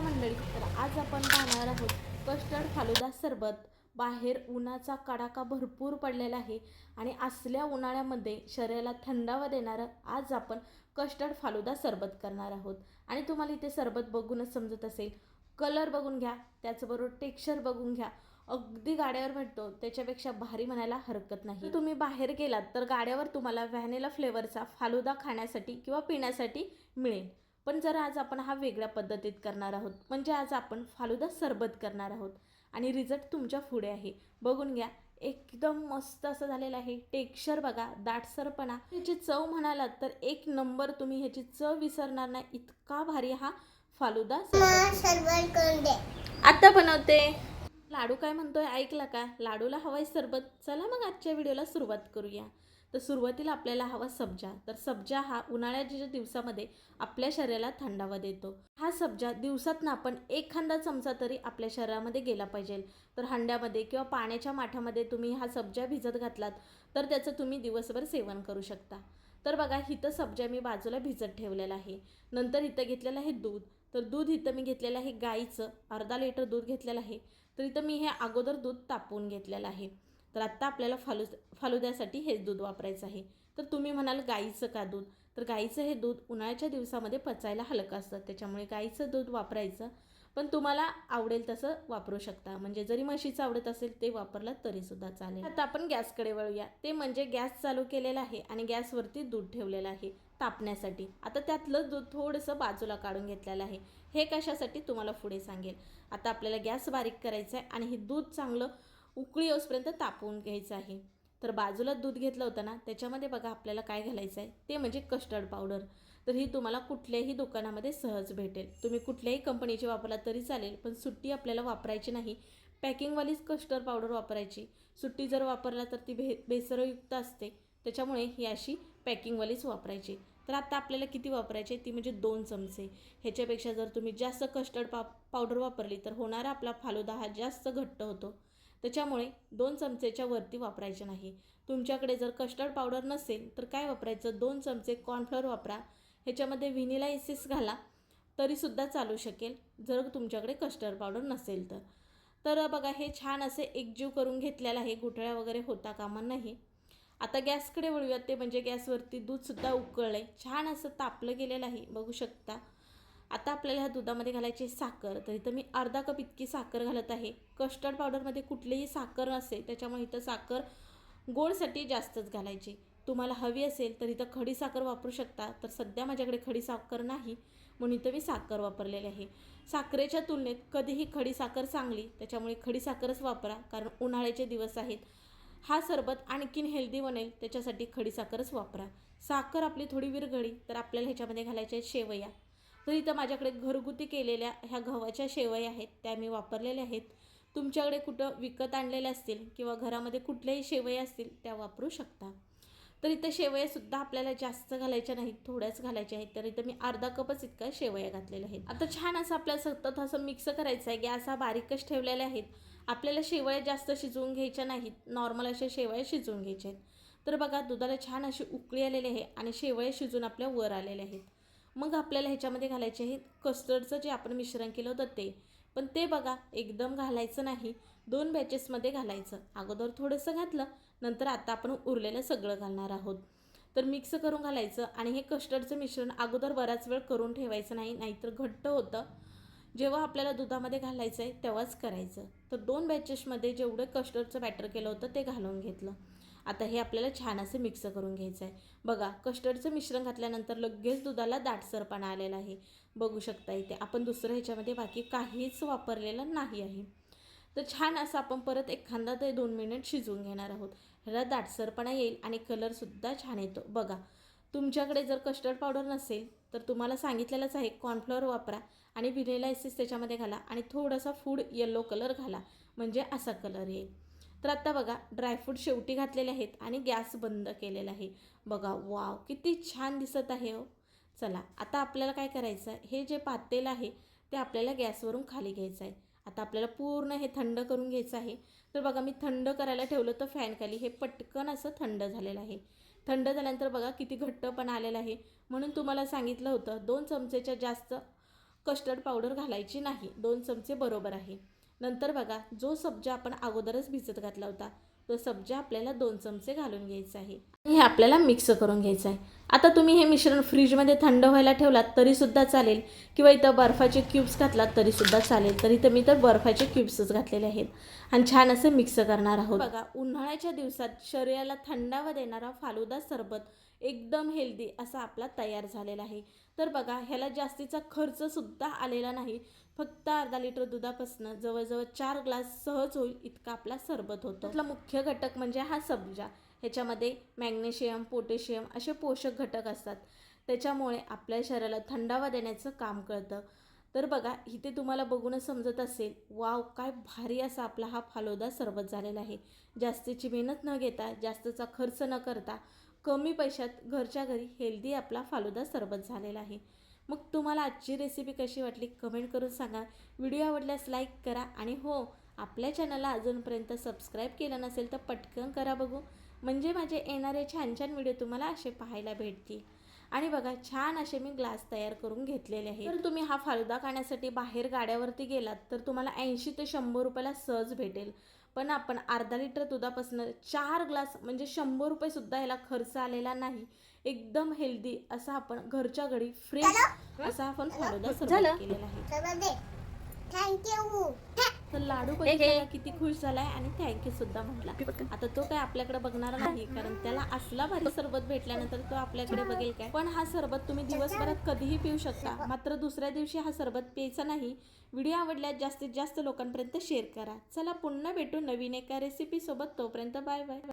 मंडळी. तर आज आपण पाहणार आहोत कस्टर्ड फालुदा सरबत. बाहेर उन्हाचा कडाका भरपूर पडलेला आहे आणि असल्या उन्हाळ्यामध्ये शरीराला थंडावा देणारं आज आपण कस्टर्ड फालुदा सरबत करणार आहोत. आणि तुम्हाला इथे सरबत बघूनच समजत असेल. कलर बघून घ्या त्याचबरोबर टेक्स्चर बघून घ्या. अगदी गाड्यावर भेटतो त्याच्यापेक्षा भारी म्हणायला हरकत नाही. तुम्ही बाहेर गेलात तर गाड्यावर तुम्हाला व्हॅनिला फ्लेवरचा फालुदा खाण्यासाठी किंवा पिण्यासाठी मिळेल. पण जर आज आपण हा वेगळ्या पद्धतीत करणार आहोत म्हणजे आज आपण फालुदा सरबत करणार आहोत आणि रिझल्ट तुमच्यापुढे आहे. बघून घ्या एकदम मस्त असं झालेलं आहे. टेक्स्चर बघा दाटसरपणा. ह्याची चव म्हणालात तर एक नंबर तुम्ही ह्याची चव विसरणार नाही. इतका भारी हा फालुदा सरबत. आता बनवते. लाडू काय म्हणतोय? ऐकला का? लाडूला हवाय सरबत. चला मग आजच्या व्हिडिओला सुरुवात करूया. तर सुरुवातीला आपल्याला हवा सब्जा. तर सब्जा हा उन्हाळ्याच्या दिवसामध्ये आपल्या शरीराला थंडावा देतो. हा सब्जा दिवसातनं आपण एखादा चमचा तरी आपल्या शरीरामध्ये गेला पाहिजे. तर हंड्यामध्ये किंवा पाण्याच्या माठामध्ये तुम्ही हा सब्जा भिजत घातलात तर त्याचं तुम्ही दिवसभर सेवन करू शकता. तर बघा इथं सब्जा मी बाजूला भिजत ठेवलेला आहे. नंतर इथं घेतलेलं आहे दूध. तर दूध इथं मी घेतलेलं आहे गाईचं. अर्धा लिटर दूध घेतलेलं आहे. तर इथं मी हे अगोदर दूध तापवून घेतलेलं आहे. तर आत्ता आपल्याला फालू फालुद्यासाठी हेच दूध वापरायचं आहे. तर तुम्ही म्हणाल गाईचं का दूध? तर गाईचं हे दूध उन्हाळ्याच्या दिवसामध्ये पचायला हलकं असतं. त्याच्यामुळे गाईचं दूध वापरायचं. पण तुम्हाला आवडेल तसं वापरू शकता. म्हणजे जरी म्हशीचं आवडत असेल ते वापरलं तरीसुद्धा चालेल. आता आपण गॅसकडे वळूया. ते म्हणजे गॅस चालू केलेला आहे आणि गॅसवरती दूध ठेवलेलं आहे. तापण्यासाठी. आता त्यातलं दूध थोडंसं बाजूला काढून घेतलेलं आहे. हे कशासाठी? तुम्हाला पुढे सांगेल आता आपल्याला गॅस बारीक करायचा आहे आणि हे दूध चांगलं उकळी येऊसपर्यंत तापवून घ्यायचं आहे. तर बाजूला दूध घेतलं होतं ना त्याच्यामध्ये बघा आपल्याला काय घालायचं आहे? ते म्हणजे कस्टर्ड पावडर तर ही तुम्हाला कुठल्याही दुकानामध्ये सहज भेटेल. तुम्ही कुठल्याही कंपनीची वापरला तरी चालेल पण सुट्टी आपल्याला वापरायची नाही. पॅकिंगवालीच कस्टर्ड पावडर वापरायची. सुट्टी जर वापरला तर ती भे बेसरयुक्त असते. त्याच्यामुळे ही अशी पॅकिंगवालीच वापरायची. तर आता आपल्याला किती वापरायचे? ती म्हणजे दोन चमचे. ह्याच्यापेक्षा जर तुम्ही जास्त कस्टर्ड पा पावडर वापरली तर होणारा आपला फालुदा हा जास्त घट्ट होतो. त्याच्यामुळे दोन चमचेच्या वरती वापरायचे नाही. तुमच्याकडे जर कस्टर्ड पावडर नसेल तर काय वापरायचं? दोन चमचे कॉर्नफ्लोअर वापरा. ह्याच्यामध्ये व्हिनिला एसेस घाला तरीसुद्धा चालू शकेल जर तुमच्याकडे कस्टर्ड पावडर नसेल तर. तर बघा हे छान असे एकजीव करून घेतलेलं आहे. गुठळ्या वगैरे होता कामा नाही. आता गॅसकडे वळूयात ते म्हणजे गॅसवरती दूधसुद्धा उकळलं आहे छान असं तापलं गेलेलं आहे बघू शकता. आता आपल्याला ह्या दुधामध्ये घालायची साखर. तर इथं मी अर्धा कप इतकी साखर घालत आहे. कस्टर्ड पावडरमध्ये कुठलीही साखर नसेल त्याच्यामुळे इथं साखर गोडसाठी जास्तच घालायची. तुम्हाला हवी असेल तर इथं खडी साखर वापरू शकता. तर सध्या माझ्याकडे खडी साखर नाही म्हणून इथं मी साखर वापरलेली आहे. साखरेच्या तुलनेत कधीही खडी साखर चांगली त्याच्यामुळे खडी साखरच वापरा कारण उन्हाळ्याचे दिवस आहेत. हा सरबत आणखीन हेल्दी बनेल त्याच्यासाठी खडीसाखरच वापरा. साखर आपली थोडी विरघळी तर आपल्याला ह्याच्यामध्ये घालायच्या आहेत शेवया. तर इथं माझ्याकडे घरगुती केलेल्या ह्या गव्हाच्या शेवया आहेत त्या मी वापरलेल्या आहेत. तुमच्याकडे कुठं विकत आणलेल्या असतील किंवा घरामध्ये कुठल्याही शेवया असतील त्या वापरू शकता. तर इथं शेवयासुद्धा आपल्याला जास्त घालायच्या नाहीत थोड्याच घालायच्या आहेत. तर इथं मी अर्धा कपच इतका शेवया घातलेल्या आहेत. आता छान असं आपल्याला सतत असं मिक्स करायचं आहे गॅस हा बारीकच ठेवलेला आहेत आपल्याला शेवया जास्त शिजवून घ्यायच्या नाहीत नॉर्मल अशा शेवया शिजवून घ्यायच्या आहेत. तर बघा दुधाला छान अशी उकळी आलेली आहे आणि शेवया शिजून आपल्या वर आलेल्या आहेत. मग आपल्याला ह्याच्यामध्ये घालायचे आहेत कस्टर्डचं जे आपण मिश्रण केलं होतं ते. पण ते बघा एकदम घालायचं नाही. दोन बॅचेसमध्ये घालायचं. अगोदर थोडंसं घातलं नंतर आता आपण उरलेलं सगळं घालणार आहोत. तर मिक्स करून घालायचं आणि हे कस्टर्डचं मिश्रण अगोदर बराच वेळ करून ठेवायचं नाही नाहीतर घट्ट होतं. जेव्हा आपल्याला दुधामध्ये घालायचं आहे तेव्हाच करायचं. तर दोन बॅचेसमध्ये जेवढं कस्टर्डचं बॅटर केलं होतं ते घालून घेतलं. आता हे आपल्याला छान असं मिक्स करून घ्यायचं आहे. बघा कस्टर्डचं मिश्रण घातल्यानंतर लगेच दुधाला दाटसरपणा आलेला आहे. बघू शकता इथे आपण दुसरं ह्याच्यामध्ये बाकी काहीच वापरलेलं नाही आहे. तर छान असं आपण परत एखादा ते दोन मिनिट शिजवून घेणार आहोत. ह्याला दाटसरपणा येईल आणि कलरसुद्धा छान येतो. बघा तुमच्याकडे जर कस्टर्ड पावडर नसेल तर तुम्हाला सांगितलेलंच आहे कॉर्नफ्लॉवर वापरा आणि व्हिनेला एसेस त्याच्यामध्ये घाला आणि थोडासा फूड येलो कलर घाला म्हणजे असा कलर येईल. तर आता बघा ड्रायफ्रूट शेवटी घातलेले आहेत आणि गॅस बंद केलेला आहे. बघा वाव किती छान दिसत आहे हो. चला आता आपल्याला काय करायचं आहे? हे जे पातेल आहे ते आपल्याला गॅसवरून खाली घ्यायचं आहे. आता आपल्याला पूर्ण हे थंड करून घ्यायचं आहे. तर बघा मी थंड करायला ठेवलं तर फॅनखाली हे पटकन असं थंड झालेलं आहे. थंड झाल्यानंतर बघा किती घट्ट पण आलेलं आहे. म्हणून तुम्हाला सांगितलं होतं दोन चमचेच्या जास्त कस्टर्ड पावडर घालायची नाही. दोन चमचे बरोबर आहे. नंतर बघा जो सब्जा आपण अगोदरच भिजत घातला होता तो सब्जा आपल्याला दोन चमचे घालून घ्यायचा आहे. आणि हे आपल्याला मिक्स करून घ्यायचं आहे. आता तुम्ही हे मिश्रण फ्रीजमध्ये थंड व्हायला ठेवलात तरीसुद्धा चालेल. किंवा इथं बर्फाचे क्यूब्स घातलात तरीसुद्धा चालेल. तर इथं मी तर बर्फाचे क्यूब्सच घातलेले आहेत. आणि छान असं मिक्स करणार आहोत. बघा उन्हाळ्याच्या दिवसात शरीराला थंडावा देणारा फालुदा सरबत एकदम हेल्दी असा आपला तयार झालेला आहे. तर बघा ह्याला जास्तीचा खर्चसुद्धा आलेला नाही. फक्त अर्धा लिटर दुधापासून जवळजवळ चार ग्लास सहज होईल इतका आपला सरबत होतो. आपला मुख्य घटक म्हणजे हा सब्जा. ह्याच्यामध्ये मॅग्नेशियम पोटॅशियम असे पोषक घटक असतात. त्याच्यामुळे आपल्या शरीराला थंडावा देण्याचं काम करतं. तर बघा इथे तुम्हाला बघूनच समजत असेल वाव काय भारी असा आपला हा फालोदा सरबत झालेला आहे. जास्तीची मेहनत न घेता जास्तचा खर्च न करता कमी पैशात घरच्या घरी हेल्दी आपला फालुदा सरबत झालेला आहे. मग तुम्हाला आजची रेसिपी कशी वाटली कमेंट करून सांगा. व्हिडिओ आवडल्यास लाईक करा आणि हो आपल्या चॅनलला अजूनपर्यंत सबस्क्राईब केलं नसेल तर पटकन करा बघू. म्हणजे माझे येणारे छान छान व्हिडिओ तुम्हाला असे पाहायला भेटतील. आणि बघा छान असे मी ग्लास तयार करून घेतलेले आहे तर तुम्ही हा फालुदा खाण्यासाठी बाहेर गाड्यावरती गेलात तर तुम्हाला ऐंशी ते शंभर रुपयाला सहज भेटेल. पण आपण अर्धा लिटर दुधापासून चार ग्लास म्हणजे शंभर रुपये सुद्धा ह्याला खर्च आलेला नाही. एकदम हेल्दी असा आपण घरच्या घरी फ्रेश असा आपण फालुदा केलेला आहे. थँक्यू तर लाडू बघितला किती खुश झालाय आणि थँक्यू सुद्धा म्हटला. आता तो काय आपल्याकडे बघणार नाही कारण त्याला असला भारी सरबत भेटल्यानंतर तो आपल्याकडे बघेल काय. पण हा सरबत तुम्ही दिवसभरात कधीही पिऊ शकता. मात्र दुसऱ्या दिवशी हा सरबत प्यायचा नाही. व्हिडिओ आवडल्यास जास्तीत जास्त लोकांपर्यंत शेअर करा. चला पुन्हा भेटू नवीन एका रेसिपी सोबत. तोपर्यंत बाय बाय.